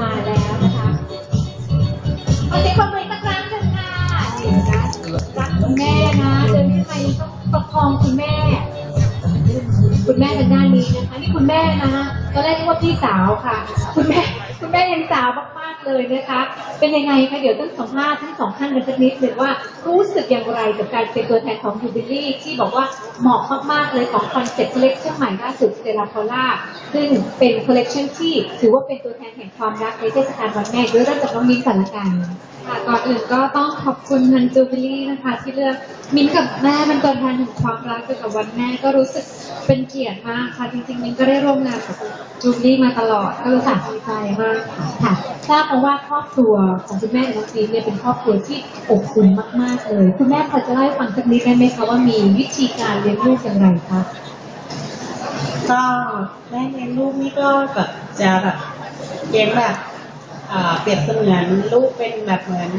มาแล้วนะคะโอเสียงปรบมือสักครั้งหนึ่งค่ะนี่นะรักคุณแม่นะเดินขึ้นไปต้องประคองคุณแม่ คุณแม่ทางด้านนี้นะคะนี่คุณแม่นะคะตอนแรกนึกว่าพี่สาวค่ะ คุณแม่คุณแม่ยังสาว มากเลยนะคะ เป็นยังไงคะเดี๋ยวต้องสัมภาษณ์ทั้งสองท่านกันสักนิดหนึ่งว่ารู้สึกอย่างไรกับการเป็นตัวแทนของยูบิลี่ที่บอกว่าเหมาะมากๆเลยของคอนเซ็ปต์คอลเลคชันใหม่ล่าสุดเซราพอล่าซึ่งเป็นคอลเลคชันที่ถือว่าเป็นตัวแทนแห่งความรักในเทศกาลวันแม่ด้วยเริ่มจากน้องมิ้นก่อนละกัน ค่ะก่อนอื่นก็ต้องขอบคุณทางจูบิลี่นะคะ ที่เลือกมิ้นกับแม่เป็นตัวแทนแห่งความรักเกี่ยวกับวันแม่ก็รู้สึกเป็นเกียรติมากค่ะจริงๆมิ้นก็ได้ร่วมงานกับจูบิลี่มาตลอดก็รู้สึกดีใจมากค่ะค่ะทราบมาว่าครอบครัวของคุณแม่กับน้องฟีนเนี่ยเป็นครอบครัวที่อบอุ่นมากๆเลยคุณแม่พอจะเล่าให้ฟังสักนิดได้ไหมคะว่ามีวิธีการเลี้ยงลูกอย่างไรคะก็แม่เลี้ยงลูกนี่ก็แบบจะแบบเลี้ยงแบบ เปรียบเสมือนลูกเป็นแบบเหมือน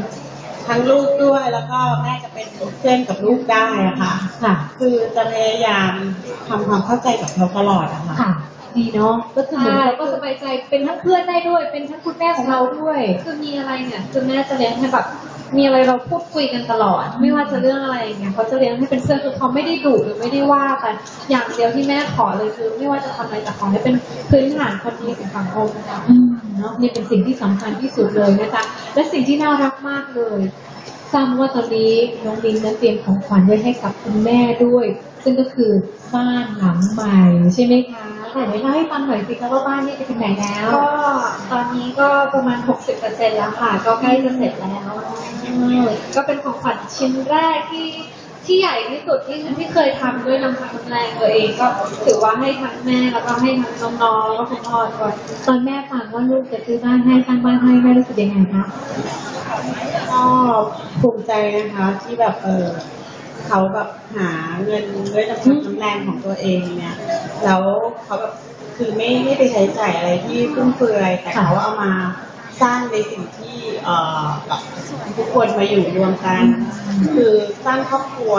ทั้งลูกด้วยแล้วก็แม่จะเป็นเพื่อนกับลูกได้อะค่ะ ค่ะ คือจะพยายามทำความเข้าใจกับเขาตลอดอะค่ะ ค่ะ ดีเนาะ ก็คือเหมือนใช่เราก็สบายใจเป็นทั้งเพื่อนได้ด้วย เป็นทั้งคุณแม่ของเราด้วย คือมีอะไรเนี่ยคือแม่จะเลี้ยงให้แบบมีอะไรเราพูดคุยกันตลอด ไม่ว่าจะเรื่องอะไรอย่างเงี้ยเขาจะเลี้ยงให้เป็นเพื่อนคือเขาไม่ได้ดุหรือไม่ได้ว่าแต่อย่างเดียวที่แม่ขอเลยคือ ไม่ว่าจะทำอะไรแต่ขอให้เป็นพื้นฐานคนดีของสังคมค่ะอืมเนาะนี่เป็นสิ่งที่สำคัญที่สุดเลยนะคะ และสิ่งที่น่ารักมากเลยทราบว่าตอนนี้น้องลิงนั้นเตรียมของขวัญไว้ให้กับคุณแม่ด้วย ซึ่งก็คือบ้านหลังใหม่ใช่ไหมคะแต่เดี๋ยวเล่าให้ฟังหน่อยสิคะว่าบ้านนี้จะเป็นไหนแล้ว ก็ตอนนี้ก็ประมาณ 60%แล้วค่ะ ก็ใกล้จะเสร็จแล้ว ก็เป็นของขวัญชิ้นแรกที่ ที่ใหญ่ที่สุดที่ที่เคยทำด้วยน้ำพักน้ำแรงตัวเองก็ถือว่าให้ทั้งแม่แล้วก็ให้ทั้งน้องๆแล้วก็คุณพ่อด้วยตอนแม่ฟังว่าลูกจะซื้อบ้านให้สร้างบ้านให้แม่รู้สึกยังไงคะก็ภูมิใจนะคะที่แบบเออเขาแบบหาเงินด้วยน้ำพักน้ำแรงของตัวเองเนี่ยแล้วเขาแบบคือไม่ไม่ไปใช้จ่ายอะไรที่ฟุ่มเฟือยแต่เขาเอามา สร้างในสิ่งที่เอ่อแบบทุกคนมาอยู่รวมกัน คือสร้างครอบครัว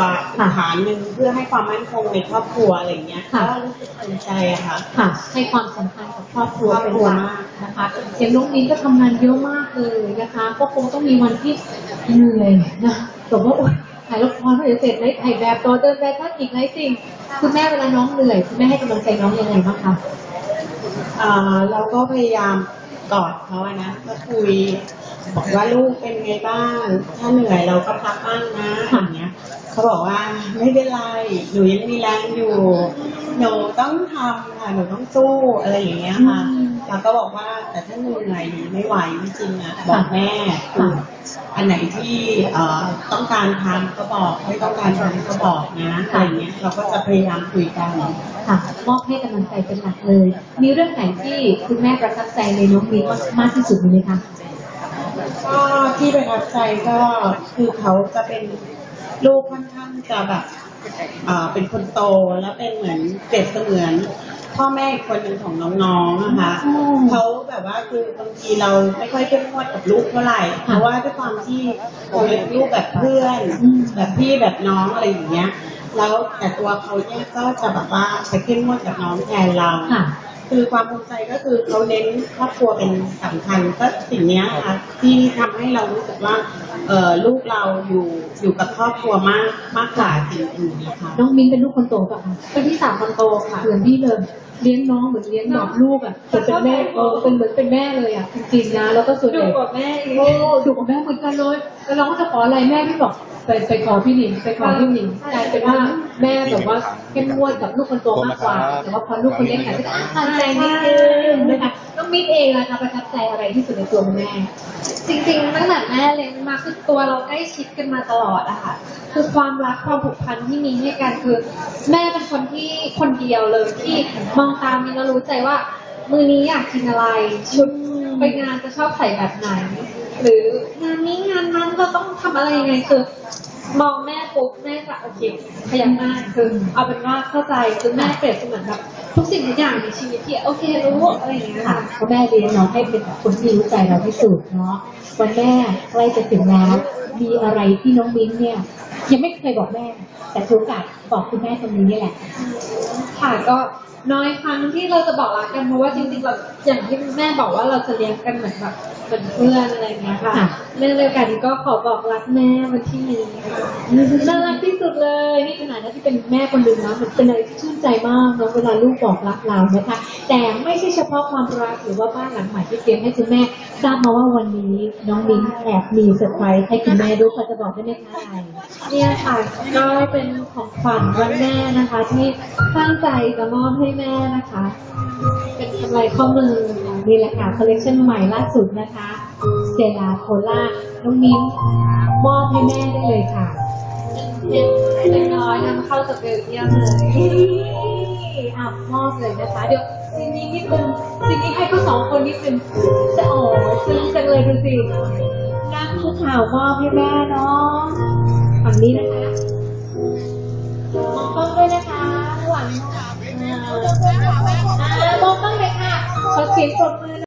ฐานหนึ่งเพื่อให้ความมั่นคงในครอบครัวอะไรเงี้ยก็รู้สึกภูมิใจอะค่ะค่ะให้ความสำคัญกับครอบครัวครอบเป็นครัวหลักมากนะคะอย่างน้องมิ้นก็ทำงานเยอะมากเลยนะคะ ก็คงต้องมีวันที่เหนื่อยนะแต่ว่าโอ๊ยถ่ายละครเดี๋ยวเสร็จเลยถ่ายแบบต่อเดินแบบทัดอีกหลายสิ่งคุณแม่เวลาน้องเหนื่อยคุณแม่ให้กำลังใจน้องยังไงบ้างคะอ่าเราก็พยายาม กอดเขาอะนะก็คุยบอกว่าลูกเป็นไงบ้าง ถ้าเหนื่อยเราก็พักบ้างนะอย่างเงี้ยเขาบอกว่าไม่เป็นไรหนูยังมีแรงอยู่หนูต้องทำค่ะหนูต้องสู้อะไรอย่างเงี้ยค่ะ อืมเราก็บอกว่าแต่ถ้าเหนื่อยหนูไม่ไหวจริงๆอะบอกแม่คืออันไหนที่เอ่อต้องการทำก็บอกไม่ต้องการทำก็บอกนะอะไรเงี้ยเราก็จะพยายามคุยกันค่ะมอบให้กำลังใจเป็นหลักเลย มีเรื่องไหนที่คุณแม่ประทับใจในน้องมิ้นมากมากที่สุดไหมคะก็ที่ประทับใจก็คือเขาจะเป็น ลูกค่อนข้างจะแบบเอ่อเป็นคนโตแล้วเป็นเหมือนเปรียบเสมือน พ่อแม่อีกคนหนึ่งของน้องๆนะคะอืมเขาแบบว่าคือบางทีเราไม่ค่อยเข้มงวดกับลูกเท่าไหร่เพราะว่าด้วยความที่เราเลี้ยงลูกแบบเพื่อนอืมแบบพี่แบบน้องอะไรอย่างเงี้ย แล้วแต่ตัวเขาเนี่ยก็จะแบบว่าจะเข้มงวดกับน้องแทนเรา ค่ะคือความภูมิใจก็คือเขาเน้นครอบครัวเป็นสำคัญก็สิ่งเนี้ยค่ะที่ทำให้เรารู้สึกว่าเออลูกเราอยู่อยู่กับครอบครัวมากมากกว่าสิ่งอื่นนะคะน้องมิ้นเป็นลูกคนโตป่ะคะเป็นที่สามคนโตค่ะเหมือนพี่เลย เลี้ยงน้องเหมือนเลี้ยงแบบลูกอะเหมือนเป็นแม่เออเป็นเหมือนเป็นแม่เลยอะจริงๆนะแล้วก็ส่วนใหดูญ่กว่าแม่อีกโอ้ดุกับแม่เหมือนกันเลยแล้วเราก็จะขออะไรแม่ไม่บอกไปไปขอพี่หนิงไปขอพี่หนิงกลายเป็นว่าแม่แบบว่าเข้มงวดกับลูกคนโตมากกว่าแต่ว่าพอลูกคนเล็กอาจจะทันใจนิดนึงนะคะน้อง มิ้นเองนะคะประทับใจอะไรที่สุดในตัวคุณแม่ จริงๆตั้งแต่แม่เลี้ยงมาคือตัวเราใกล้ชิดกันมาตลอดอะค่ะ คือความรักความผูกพันที่มีให้กันคือ แม่เป็นคนที่คนเดียวเลยที่มองตามมีแล้วรู้ใจว่า มือนี้อยากกินอะไร ชุดไปงานจะชอบใส่แบบไหน หรืองานนี้งานนั้นเราต้องทำอะไรยังไงคือ มองแม่ปุ๊บแม่จะโอเคขยันหน้าคือเอาเป็นว่าเข้าใจคือแม่เปรียบเสมือนแบบ ทุกสิ่งทุกอย่างในชีวิตที่โอเครู้อะไรอย่างเงี้ยค่ะค่ะเพราะแม่เลี้ยงน้องให้เป็นคนที่รู้ใจเราที่สุดเนาะวันแม่ใกล้จะถึงแล้วมีอะไรที่น้องมิ้นเนี่ย ยังไม่เคยบอกแม่ แต่ถือโอกาสบอกคุณแม่ตรงนี้นี่แหละ ค่ะก็น้อยครั้งที่เราจะบอกรักกันเพราะว่าจริงๆเราอย่างที่แม่บอกว่าเราจะเลี้ยงกันเหมือนแบบเป็นเพื่อนอะไรอย่างเงี้ยค่ะค่ะ เรื่องเดียวกันก็ขอบอกรักแม่วันที่นี้ค่ะน่ารักที่สุดเลยนี่ขนาดที่เป็นแม่คนหนึ่งนะมันเป็นอะไรที่ชื่นใจมากเนาะเวลาลูกบอกรักเรานะคะ แต่ไม่ใช่เฉพาะความรักหรือว่าบ้านหลังใหม่ที่เตรียมให้คุณแม่ทราบมาว่าวันนี้น้องมิ้นแอบมีเซอร์ไพรส์ให้คุณแม่ด้วยพอจะบอกได้ไหมคะอะไรเนี่ยค่ะก็เป็นของขวัญวันแม่นะคะ ที่ตั้งใจจะมอบให้แม่นะคะ เป็นกำไรข้อมือนี่แหละค่ะคอลเลคชันใหม่ล่าสุดนะคะเตลาโคล่าน้องมิ้นมอบให้แม่ได้เลยค่ะเล็กน้อยนำเข้าจากเบลเยียมเลยอะมอบเลยนะคะ เดี๋ยวซีนี้นิดนึงซีนี้ให้เขาสองคนนิดนึงจะโอ้ยซึ้งจังเลยดูสินั่งคุกเข่ามอบให้แม่เนาะ ฝั่งนี้นะคะมองกล้องด้วยนะคะข้างหลังอะมองกล้องเลยค่ะขอเสียงปรบมือ